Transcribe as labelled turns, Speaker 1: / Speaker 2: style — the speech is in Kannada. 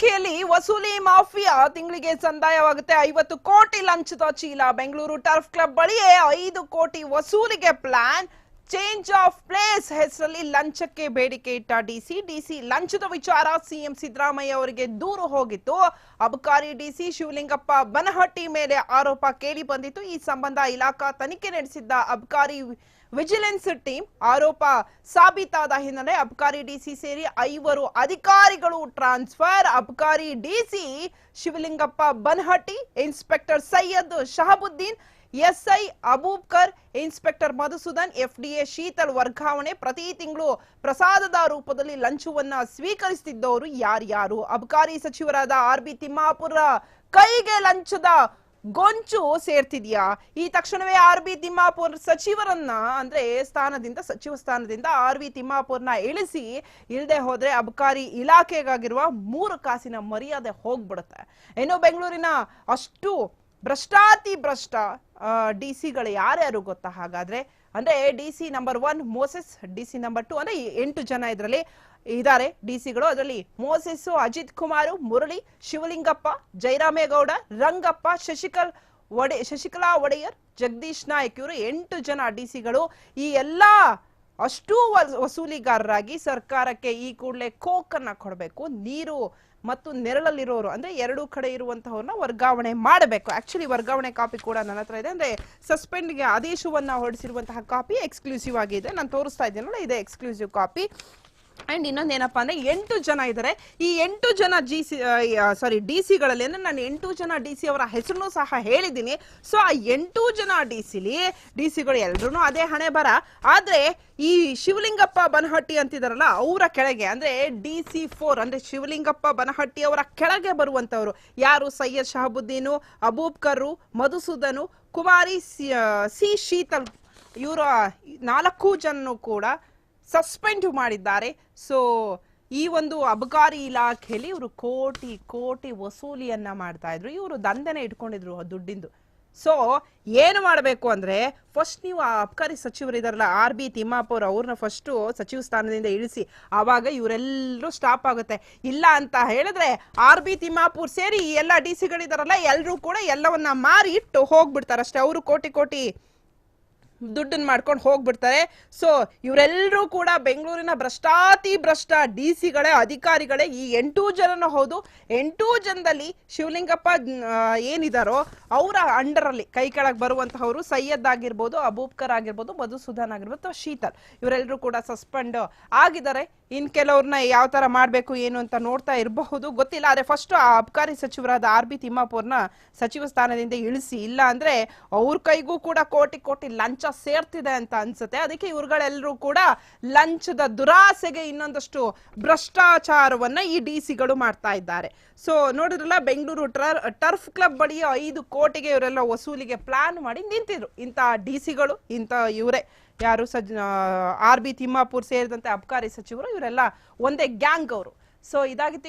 Speaker 1: ಇಲಾಖೆಯಲ್ಲಿ ವಸೂಲಿ ಮಾಫಿಯಾ ತಿಂಗಳಿಗೆ ಸಂದಾಯವಾಗುತ್ತೆ. ಐವತ್ತು ಕೋಟಿ ಲಂಚದ ಚೀಲ. ಬೆಂಗಳೂರು ಟರ್ಫ್ ಕ್ಲಬ್ ಬಳಿಯೇ ಐದು ಕೋಟಿ ವಸೂಲಿಗೆ ಪ್ಲಾನ್. ಚೇಂಜ್ ಆಫ್ ಪ್ಲೇಸ್ ಹೆಸರಲ್ಲಿ ಲಂಚಕ್ಕೆ ಬೇಡಿಕೆ ಇಟ್ಟ ಡಿಸಿ ಡಿಸಿ ಲಂಚದ ವಿಚಾರ ಸಿಎಂ ಸಿದ್ದರಾಮಯ್ಯ ಅವರಿಗೆ ದೂರು ಹೋಗಿತ್ತು. ಅಬಕಾರಿ ಡಿಸಿ ಶಿವಲಿಂಗಪ್ಪ ಬನಹಟ್ಟಿ ಮೇಲೆ ಆರೋಪ ಕೇಳಿ ಬಂದಿತ್ತು. ಈ ಸಂಬಂಧ ಇಲಾಖಾ ತನಿಖೆ ನಡೆಸಿದ್ದ ಅಬಕಾರಿ ವಿಜಿಲೆನ್ಸ್ ಟೀಮ್ ಆರೋಪ ಸಾಬೀತಾದ ಹಿನ್ನೆಲೆ ಅಬಕಾರಿ ಡಿಸಿ ಸೇರಿ ಐವರು ಅಧಿಕಾರಿಗಳು ಟ್ರಾನ್ಸ್ಫರ್. ಅಬಕಾರಿ DC Shivalingappa Banhatti, inspector Syed Shahabuddin, SI Abubakar, inspector Madhusudan, FDA Sheetal ವರ್ಗಾವಣೆ. ಪ್ರತಿ ತಿಂಗಳು ಪ್ರಸಾದದ ರೂಪದಲ್ಲಿ ಲಂಚವನ್ನ ಸ್ವೀಕರಿಸುತ್ತಿದ್ದವರು ಯಾರ್ಯಾರು? ಅಬಕಾರಿ ಸಚಿವರಾದ ಆರ್ ಬಿ ತಿಮ್ಮಾಪುರ ಕೈಗೆ ಲಂಚದ ಗೊಂಚು ಸೇರ್ತಿದ್ಯಾ? ಈ ತಕ್ಷಣವೇ ಆರ್ ಬಿ ತಿಮ್ಮಾಪುರ್ ಸಚಿವರನ್ನ, ಅಂದ್ರೆ ಸ್ಥಾನದಿಂದ, ಸಚಿವ ಸ್ಥಾನದಿಂದ ಆರ್ ಬಿ ತಿಮ್ಮಾಪುರ್ನ ಇಳಿಸಿ ಇಲ್ಲದೆ ಹೋದ್ರೆ ಅಬಕಾರಿ ಇಲಾಖೆಗಾಗಿರುವ ಮೂರು ಕಾಸಿನ ಮರ್ಯಾದೆ ಹೋಗ್ಬಿಡುತ್ತೆ. ಇನ್ನು ಬೆಂಗಳೂರಿನ ಅಷ್ಟು ಭ್ರಷ್ಟಾತಿ ಭ್ರಷ್ಟ ಡಿ ಸಿಗಳು ಯಾರ್ಯಾರು ಗೊತ್ತಾ ಹಾಗಾದ್ರೆ? ಅಂದ್ರೆ D C number one, Moses D C number two, ಅಂದ್ರೆ ಎಂಟು ಜನ ಇದರಲ್ಲಿ ಇದ್ದಾರೆ ಡಿ ಸಿಗಳು ಅದರಲ್ಲಿ ಮೋಸಿಸ್, ಅಜಿತ್ ಕುಮಾರ್, ಮುರಳಿ, ಶಿವಲಿಂಗಪ್ಪ, ಜೈರಾಮೇಗೌಡ, ರಂಗಪ್ಪ, ಶಶಿಕಲ್ ಒಡೆ, ಶಶಿಕಲಾ ಒಡೆಯರ್, ಜಗದೀಶ್ ನಾಯಕ್ ಇವರು ಎಂಟು ಜನ ಡಿ ಸಿಗಳು ಈ ಎಲ್ಲ ಅಷ್ಟೂ ವಸ್- ವಸೂಲಿಗಾರರಾಗಿ ಸರ್ಕಾರಕ್ಕೆ ಈ ಕೂಡಲೇ ಕೋಕನ್ನ ಕೊಡಬೇಕು. ನೀರು ಮತ್ತು ನೆರಳಲ್ಲಿರೋರು ಅಂದ್ರೆ ಎರಡೂ ಕಡೆ ಇರುವಂತಹವ್ರನ್ನ ವರ್ಗಾವಣೆ ಮಾಡಬೇಕು. ಆಕ್ಚುಲಿ ವರ್ಗಾವಣೆ ಕಾಪಿ ಕೂಡ ನನ್ನ ಹತ್ರ ಇದೆ. ಅಂದ್ರೆ ಸಸ್ಪೆಂಡ್ಗೆ ಆದೇಶವನ್ನ ಹೊರಡಿಸಿರುವಂತಹ ಕಾಪಿ ಎಕ್ಸ್ಕ್ಲೂಸಿವ್ ಆಗಿದೆ. ನಾನು ತೋರಿಸ್ತಾ ಇದ್ದೀನಲ್ಲ, ಇದೆ ಎಕ್ಸ್ಕ್ಲೂಸಿವ್ ಕಾಪಿ. ಅಂಡ್ ಇನ್ನೊಂದೇನಪ್ಪ ಅಂದ್ರೆ ಎಂಟು ಜನ ಇದ್ದಾರೆ. ಈ ಎಂಟು ಜನ ಜಿ ಸಿ ಸಾರಿ ಡಿ ಸಿಗಳಲ್ಲಿ ಅಂದ್ರೆ ನಾನು ಎಂಟು ಜನ ಡಿ ಸಿ ಅವರ ಹೆಸರನ್ನು ಸಹ ಹೇಳಿದ್ದೀನಿ. ಸೊ ಆ ಎಂಟು ಜನ ಡಿ ಸಿಲಿ ಡಿ ಸಿಗಳು ಎಲ್ರು ಅದೇ ಹಣೆ ಬರ. ಆದ್ರೆ ಈ ಶಿವಲಿಂಗಪ್ಪ ಬನಹಟ್ಟಿ ಅಂತಿದಾರಲ್ಲ, ಅವರ ಕೆಳಗೆ ಅಂದ್ರೆ ಡಿ ಸಿ ಫೋರ್ ಅಂದ್ರೆ ಶಿವಲಿಂಗಪ್ಪ ಬನಹಟ್ಟಿ ಅವರ ಕೆಳಗೆ ಬರುವಂತವರು. ಯಾರು? ಸೈಯದ್ ಶಹಬುದ್ದೀನು, ಅಬೂಬ್ಕರು, ಮಧುಸೂದನು, ಕುಮಾರಿ ಸಿ ಶೀತಲ್, ಇವರ ನಾಲ್ಕು ಜನ ಕೂಡ ಸಸ್ಪೆಂಡ್ ಮಾಡಿದ್ದಾರೆ. ಸೊ ಈ ಒಂದು ಅಬಕಾರಿ ಇಲಾಖೆಯಲ್ಲಿ ಇವರು ಕೋಟಿ ಕೋಟಿ ವಸೂಲಿಯನ್ನ ಮಾಡ್ತಾ ಇದ್ರು. ಇವರು ದಂಧನೆ ಇಟ್ಕೊಂಡಿದ್ರು ದುಡ್ಡಿಂದು. ಸೊ ಏನು ಮಾಡಬೇಕು ಅಂದ್ರೆ ಫಸ್ಟ್ ನೀವು ಆ ಅಬಕಾರಿ ಸಚಿವರಿದಾರಲ್ಲ, ಆರ್ ಬಿ ತಿಮ್ಮಾಪುರ್ ಅವ್ರನ್ನ ಫಸ್ಟ್ ಸಚಿವ ಸ್ಥಾನದಿಂದ ಇಳಿಸಿ. ಆವಾಗ ಇವರೆಲ್ಲರೂ ಸ್ಟಾಪ್ ಆಗುತ್ತೆ. ಇಲ್ಲ ಅಂತ ಹೇಳಿದ್ರೆ, ಆರ್ ಬಿ ತಿಮ್ಮಾಪುರ್ ಸೇರಿ ಎಲ್ಲ ಡಿ ಸಿಗಳಿದಾರಲ್ಲ ಎಲ್ಲರೂ ಕೂಡ ಎಲ್ಲವನ್ನ ಮಾರಿ ಇಟ್ಟು ಹೋಗ್ಬಿಡ್ತಾರಷ್ಟೇ. ಅವರು ಕೋಟಿ ಕೋಟಿ ದುಡ್ಡನ್ನ ಮಾಡ್ಕೊಂಡು ಹೋಗ್ಬಿಡ್ತಾರೆ. ಸೊ ಇವರೆಲ್ಲರೂ ಕೂಡ ಬೆಂಗಳೂರಿನ ಭ್ರಷ್ಟಾತಿ ಭ್ರಷ್ಟ ಡಿ ಸಿಗಳೇ, ಅಧಿಕಾರಿಗಳೇ, ಈ ಎಂಟು ಜನನೂ ಹೌದು. ಎಂಟು ಜನದಲ್ಲಿ ಶಿವಲಿಂಗಪ್ಪ ಏನಿದಾರೋ ಅವರ ಅಂಡರಲ್ಲಿ ಕೈ ಕೆಳಗೆ ಬರುವಂತಹವರು ಸೈಯದ್ ಆಗಿರ್ಬೋದು, ಅಬೂಬ್ಕರ್ ಆಗಿರ್ಬೋದು, ಮಧುಸೂದನ್ ಆಗಿರ್ಬೋದು ಅಥವಾ ಶೀತಲ್. ಇವರೆಲ್ಲರೂ ಕೂಡ ಸಸ್ಪೆಂಡ್ ಆಗಿದ್ದಾರೆ. ಇನ್ ಕೆಲವ್ರನ್ನ ಯಾವ ತರ ಮಾಡ್ಬೇಕು, ಏನು ಅಂತ ನೋಡ್ತಾ ಇರಬಹುದು. ಗೊತ್ತಿಲ್ಲ, ಆದ್ರೆ ಫಸ್ಟ್ ಆ ಅಬ್ಕಾರಿ ಸಚಿವರಾದ ಆರ್ ಬಿ ತಿಮ್ಮಾಪುರ್ನ ಸಚಿವ ಸ್ಥಾನದಿಂದ ಇಳಿಸಿ, ಇಲ್ಲ ಅಂದ್ರೆ ಅವ್ರ ಕೈಗೂ ಕೂಡ ಕೋಟಿ ಕೋಟಿ ಲಂಚ ಸೇರ್ತಿದೆ ಅಂತ ಅನ್ಸುತ್ತೆ. ಅದಕ್ಕೆ ಇವ್ರುಗಳೆಲ್ಲರೂ ಕೂಡ ಲಂಚದ ದುರಾಸೆಗೆ ಇನ್ನೊಂದಷ್ಟು ಭ್ರಷ್ಟಾಚಾರವನ್ನ ಈ ಡಿ ಸಿಗಳು ಮಾಡ್ತಾ ಇದ್ದಾರೆ. ಸೊ ನೋಡಿದ್ರಲ್ಲ, ಬೆಂಗಳೂರು ಟರ್ ಟರ್ಫ್ ಕ್ಲಬ್ ಬಳಿಯ ಐದು ಕೋಟಿಗೆ ಇವರೆಲ್ಲ ವಸೂಲಿಗೆ ಪ್ಲಾನ್ ಮಾಡಿ ನಿಂತಿದ್ರು. ಇಂಥ ಡಿ ಸಿಗಳು, ಇಂಥ ಇವರೇ. ಯಾರು ಸಜ್ ಆರ್ ಬಿ ತಿಮ್ಮಾಪುರ್ ಸೇರಿದಂತೆ ಅಬಕಾರಿ ಸಚಿವರು, ಇವರೆಲ್ಲ ಒಂದೇ ಗ್ಯಾಂಗ್ ಅವರು. ಸೊ ಇದಾಗಿತ್ತು.